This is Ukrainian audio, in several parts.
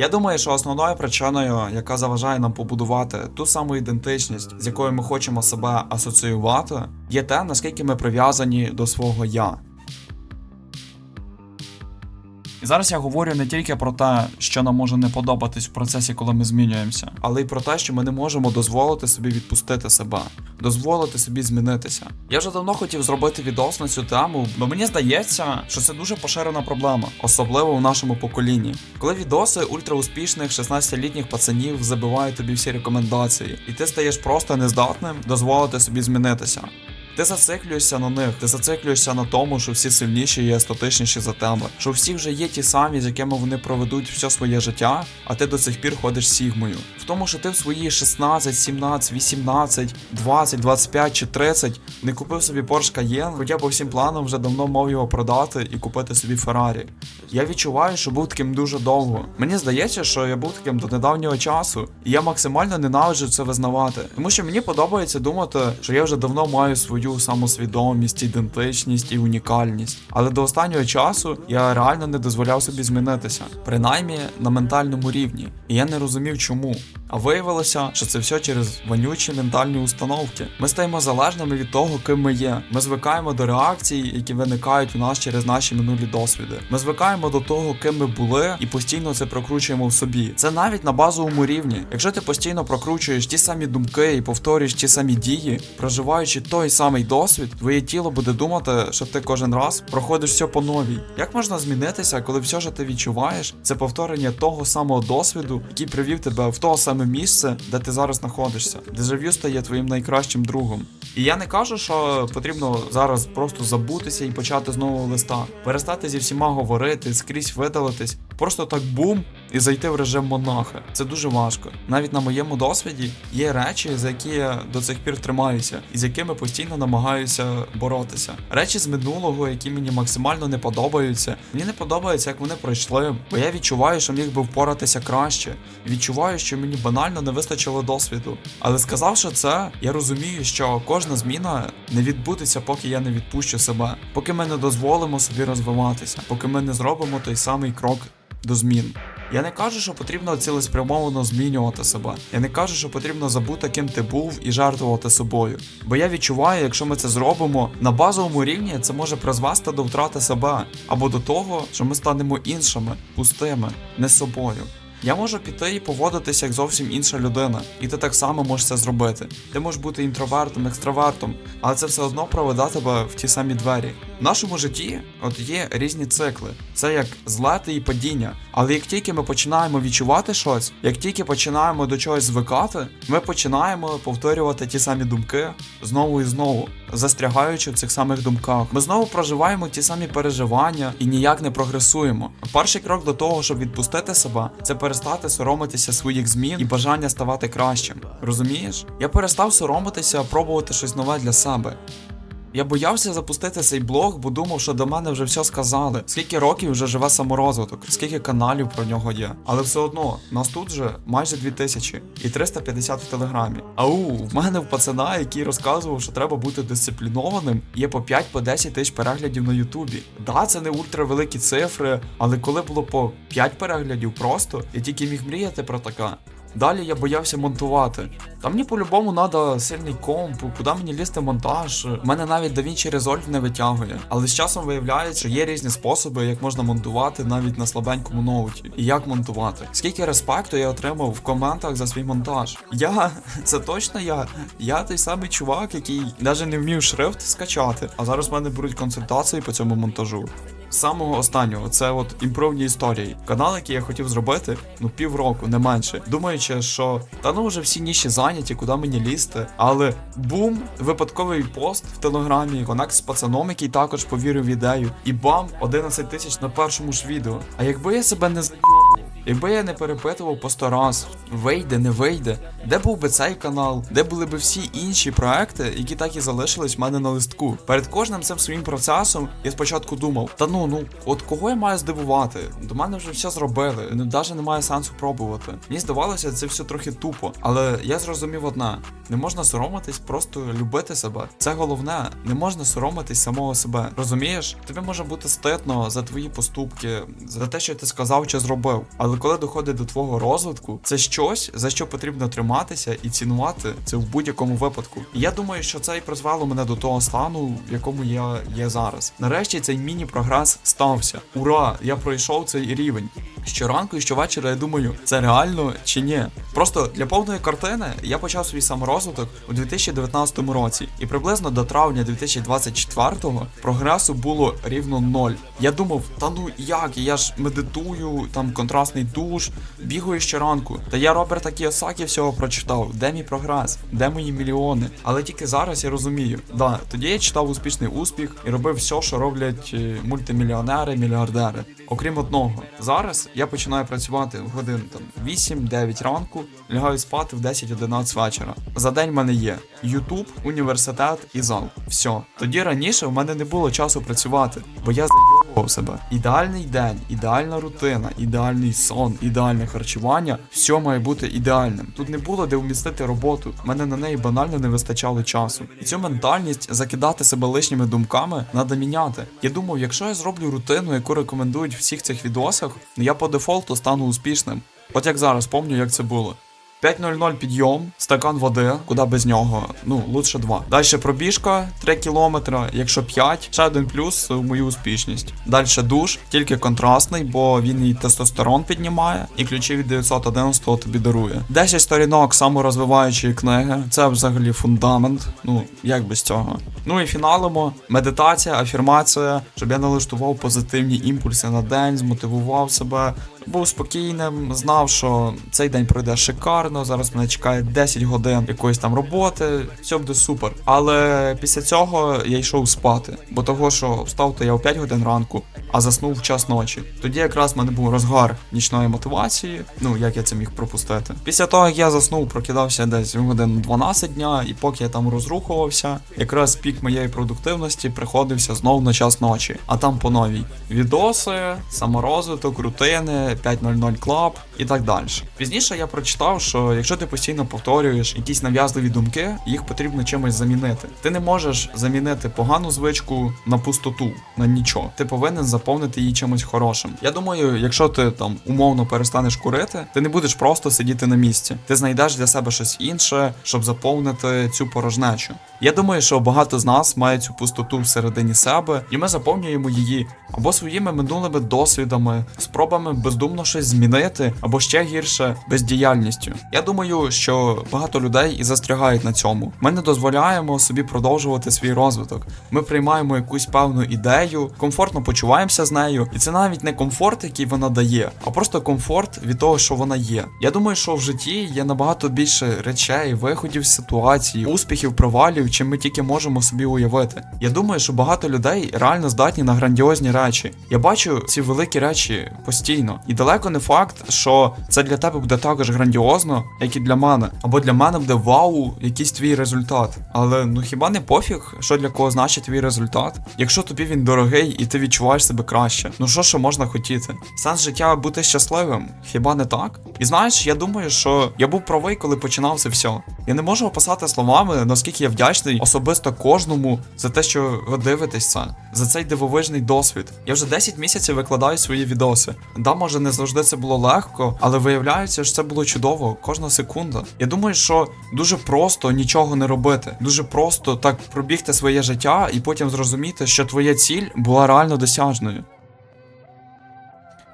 Я думаю, що основною причиною, яка заважає нам побудувати ту саму ідентичність, з якою ми хочемо себе асоціювати, є те, наскільки ми прив'язані до свого я. І зараз я говорю не тільки про те, що нам може не подобатись в процесі, коли ми змінюємося, але й про те, що ми не можемо дозволити собі відпустити себе, дозволити собі змінитися. Я вже давно хотів зробити відос на цю тему, бо мені здається, що це дуже поширена проблема, особливо в нашому поколінні. Коли відоси ультрауспішних 16-літніх пацанів забивають тобі всі рекомендації, і ти стаєш просто нездатним дозволити собі змінитися. Ти зациклюєшся на них, ти зациклюєшся на тому, що всі сильніші і естетичніші за тебе, що всі вже є ті самі, з якими вони проведуть все своє життя, а ти до цих пір ходиш сігмою. В тому, що ти в свої 16, 17, 18, 20, 25 чи 30 не купив собі Porsche Cayenne, хоча по всім планам вже давно мав його продати і купити собі Ferrari. Я відчуваю, що був таким дуже довго. Мені здається, що я був таким до недавнього часу, і я максимально ненавиджу це визнавати. Тому що мені подобається думати, що я вже давно маю свою самосвідомість, ідентичність і унікальність. Але до останнього часу я реально не дозволяв собі змінитися, принаймні на ментальному рівні. І я не розумів чому. А виявилося, що це все через вонючі ментальні установки. Ми стаємо залежними від того, ким ми є. Ми звикаємо до реакцій, які виникають у нас через наші минулі досвіди. Ми звикаємо до того, ким ми були, і постійно це прокручуємо в собі. Це навіть на базовому рівні. Якщо ти постійно прокручуєш ті самі думки і повторюєш ті самі дії, проживаючи той самий досвід, твоє тіло буде думати, що ти кожен раз проходиш все по новій. Як можна змінитися, коли все, що ти відчуваєш, це повторення того самого досвіду, який привів тебе в того саме місце, де ти зараз знаходишся. Дежавю стає твоїм найкращим другом. І я не кажу, що потрібно зараз просто забутися і почати з нового листа, перестати зі всіма говорити, скрізь видалитись, просто так бум і зайти в режим монаха. Це дуже важко. Навіть на моєму досвіді є речі, за які я до цих пір тримаюся, і з якими постійно намагаюся боротися. Речі з минулого, які мені максимально не подобаються. Мені не подобається, як вони пройшли, бо я відчуваю, що міг би впоратися краще. Відчуваю, що мені банально не вистачило досвіду. Але сказавши це, я розумію, що кожна зміна не відбудеться, поки я не відпущу себе, поки ми не дозволимо собі розвиватися, поки ми не зробимо той самий крок до змін. Я не кажу, що потрібно цілеспрямовано змінювати себе. Я не кажу, що потрібно забути, ким ти був і жертвувати собою. Бо я відчуваю, якщо ми це зробимо на базовому рівні, це може призвести до втрати себе або до того, що ми станемо іншими, пустими, не собою. Я можу піти і поводитися як зовсім інша людина, і ти так само можеш це зробити. Ти можеш бути інтровертом, екстравертом, але це все одно проведе тебе в ті самі двері. В нашому житті от є різні цикли. Це як злети і падіння. Але як тільки ми починаємо відчувати щось, як тільки починаємо до чогось звикати, ми починаємо повторювати ті самі думки знову і знову, застрягаючи в цих самих думках. Ми знову проживаємо ті самі переживання і ніяк не прогресуємо. Перший крок до того, щоб відпустити себе, це перестати соромитися своїх змін і бажання ставати кращим. Розумієш? Я перестав соромитися, пробувати щось нове для себе. Я боявся запустити цей блог, бо думав, що до мене вже все сказали. Скільки років вже живе саморозвиток, скільки каналів про нього є. Але все одно, нас тут вже майже 2000 і 350 в телеграмі. Ау, в мене в пацана, який розказував, що треба бути дисциплінованим, є по 5-10 тисяч переглядів на Ютубі. Да, це не ультравеликі цифри, але коли було по 5 переглядів просто, я тільки міг мріяти про таке. Далі я боявся монтувати. Та мені по-любому треба сильний комп, куди мені лізти монтаж. У мене навіть DaVinci Resolve не витягує. Але з часом виявляється, що є різні способи, як можна монтувати навіть на слабенькому ноуті. І як монтувати. Скільки респекту я отримав в коментах за свій монтаж. Я, це точно я. Я той самий чувак, який навіть не вмів шрифт скачати. А зараз в мене беруть консультації по цьому монтажу. Самого останнього, це от імпровні історії. Канал, який я хотів зробити, ну півроку, не менше. Думаючи, що та ну вже всі ніші зайняті, куди мені лізти. Але бум, випадковий пост в телеграмі, конект з пацаном, який також повірив в ідею. І бам, 11 тисяч на першому ж відео. А якби я себе не заєбував, Якби я не перепитував по сто раз, вийде, не вийде, де був би цей канал, де були б всі інші проекти, які так і залишились в мене на листку. Перед кожним цим своїм процесом я спочатку думав: та ну ну, от кого я маю здивувати? До мене вже все зробили, навіть немає сенсу пробувати. Мені здавалося, це все трохи тупо, але я зрозумів одне: не можна соромитись, просто любити себе. Це головне, не можна соромитись самого себе. Розумієш? Тобі може бути стидно за твої поступки, за те, що ти сказав чи зробив. Але коли доходить до твого розвитку, це щось, за що потрібно триматися і цінувати це в будь-якому випадку. І я думаю, що це і призвело мене до того стану, в якому я є зараз. Нарешті цей міні-прогрес стався. Ура! Я пройшов цей рівень. Щоранку і щовечора я думаю, це реально чи ні. Просто для повної картини я почав свій саморозвиток у 2019 році, і приблизно до травня 2024 прогресу було рівно ноль. Я думав, та ну як, я ж медитую, там контрастний душ, бігаю щоранку. Та я Роберта Кіосакі всього прочитав. Де мій прогрес? Де мої мільйони? Але тільки зараз я розумію. Да, тоді я читав успішний успіх і робив все, що роблять е, мультимільйонери, мільярдери. Окрім одного, зараз я починаю працювати в годин там 8-9 ранку, лягаю спати в 10-11 вечора. За день в мене є Ютуб, університет і зал. Все. Тоді раніше в мене не було часу працювати, бо я зайобував себе. Ідеальний день, ідеальна рутина, ідеальний сон, ідеальне харчування. Все має бути ідеальним. Тут не було де вмістити роботу. Мене на неї банально не вистачало часу. І цю ментальність закидати себе лишніми думками треба міняти. Я думав, якщо я зроблю рутину, яку рекомендують в всіх цих відосах, я по дефолту стану успішним. От як зараз пам'ятаю, як це було. 5.00 підйом, стакан води, куди без нього. Ну, лучше 2. Далі пробіжка 3 кілометри, якщо 5, ще один плюс в мою успішність. Далі душ, тільки контрастний, бо він і тестостерон піднімає, і ключі від 911 тобі дарує. 10 сторінок саморозвиваючої книги, це взагалі фундамент. Ну, як без цього. Ну і фіналимо медитація, афірмація, щоб я налаштував позитивні імпульси на день, змотивував себе, був спокійним, знав, що цей день пройде шикарно. Зараз мене чекає 10 годин якоїсь там роботи, все буде супер. Але після цього я йшов спати, бо того, що встав то я о 5 годин ранку, а заснув в час ночі. Тоді якраз в мене був розгар нічної мотивації. Ну як я це міг пропустити. Після того, як я заснув, прокидався десь в годин 12 дня, і поки я там розрухувався, якраз пік моєї продуктивності приходився знов на час ночі. А там по новій відоси, саморозвиток, рутини, 5.00 клаб і так далі. Пізніше я прочитав, що якщо ти постійно повторюєш якісь нав'язливі думки, їх потрібно чимось замінити. Ти не можеш замінити погану звичку на пустоту, на нічого. Ти повинен заповнити її чимось хорошим. Я думаю, якщо ти там умовно перестанеш курити, ти не будеш просто сидіти на місці. Ти знайдеш для себе щось інше, щоб заповнити цю порожнечу. Я думаю, що багато з нас має цю пустоту всередині себе, і ми заповнюємо її або своїми минулими досвідами, спробами бездумно щось змінити, або ще гірше бездіяльністю. Я думаю, що багато людей і застрягають на цьому. Ми не дозволяємо собі продовжувати свій розвиток. Ми приймаємо якусь певну ідею, комфортно почуваємося з нею, і це навіть не комфорт, який вона дає, а просто комфорт від того, що вона є. Я думаю, що в житті є набагато більше речей, виходів з ситуації, успіхів, провалів, чим ми тільки можемо собі уявити. Я думаю, що багато людей реально здатні на грандіозні речі. Я бачу ці великі речі постійно, і далеко не факт, що це для тебе буде також грандіозно, як і для мене. Або для мене буде вау, якийсь твій результат. Але ну хіба не пофіг, що для кого значить твій результат? Якщо тобі він дорогий і ти відчуваєш себе краще, ну що ще можна хотіти? Сенс життя бути щасливим, хіба не так? І знаєш, я думаю, що я був правий, коли починав це все. Я не можу описати словами, наскільки я вдячний особисто кожному за те, що ви дивитесь це, за цей дивовижний досвід. Я вже 10 місяців викладаю свої відоси. Да, може не завжди це було легко, але виявляється, що це було чудово, кожна секунда. Я думаю, що дуже просто нічого не робити. Дуже просто так пробігти своє життя і потім зрозуміти, що твоя ціль була реально досяжною.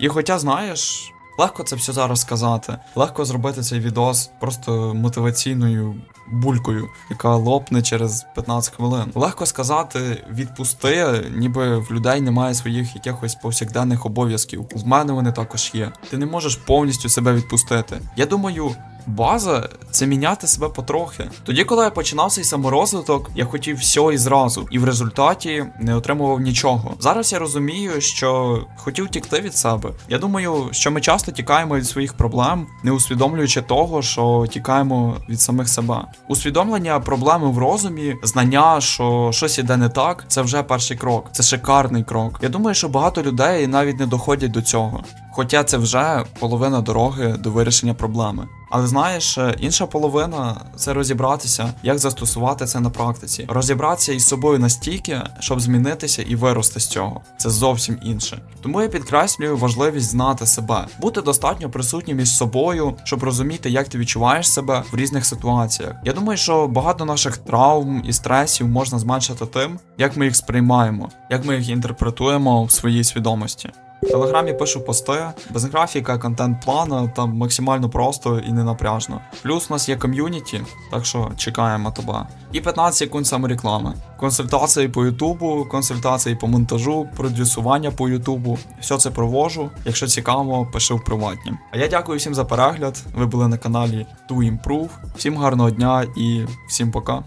І хоча знаєш. Легко це все зараз сказати. Легко зробити цей відос просто мотиваційною булькою, яка лопне через 15 хвилин. Легко сказати відпусти, ніби в людей немає своїх якихось повсякденних обов'язків. В мене вони також є. Ти не можеш повністю себе відпустити. Я думаю. База це міняти себе потрохи. Тоді, коли я починав цей саморозвиток, я хотів все і зразу, і в результаті не отримував нічого. Зараз я розумію, що хотів тікти від себе. Я думаю, що ми часто тікаємо від своїх проблем, не усвідомлюючи того, що тікаємо від самих себе. Усвідомлення проблеми в розумі, знання, що щось іде не так, це вже перший крок. Це шикарний крок. Я думаю, що багато людей навіть не доходять до цього. Хоча це вже половина дороги до вирішення проблеми. Але знаєш, е, інша половина це розібратися, як застосувати це на практиці. Розібратися із собою настільки, щоб змінитися і вирости з цього. Це зовсім інше. Тому я підкреслюю важливість знати себе, бути достатньо присутнім із собою, щоб розуміти, як ти відчуваєш себе в різних ситуаціях. Я думаю, що багато наших травм і стресів можна зменшити тим, як ми їх сприймаємо, як ми їх інтерпретуємо в своїй свідомості. В телеграмі пишу пости, без графіка, контент-плана, там максимально просто і не напряжно. Плюс у нас є ком'юніті, так що чекаємо тебе. І 15 секунд самореклами. Консультації по Ютубу, консультації по монтажу, продюсування по Ютубу. Все це провожу. Якщо цікаво, пиши в приватні. А я дякую всім за перегляд. Ви були на каналі To Improve. Всім гарного дня і всім пока.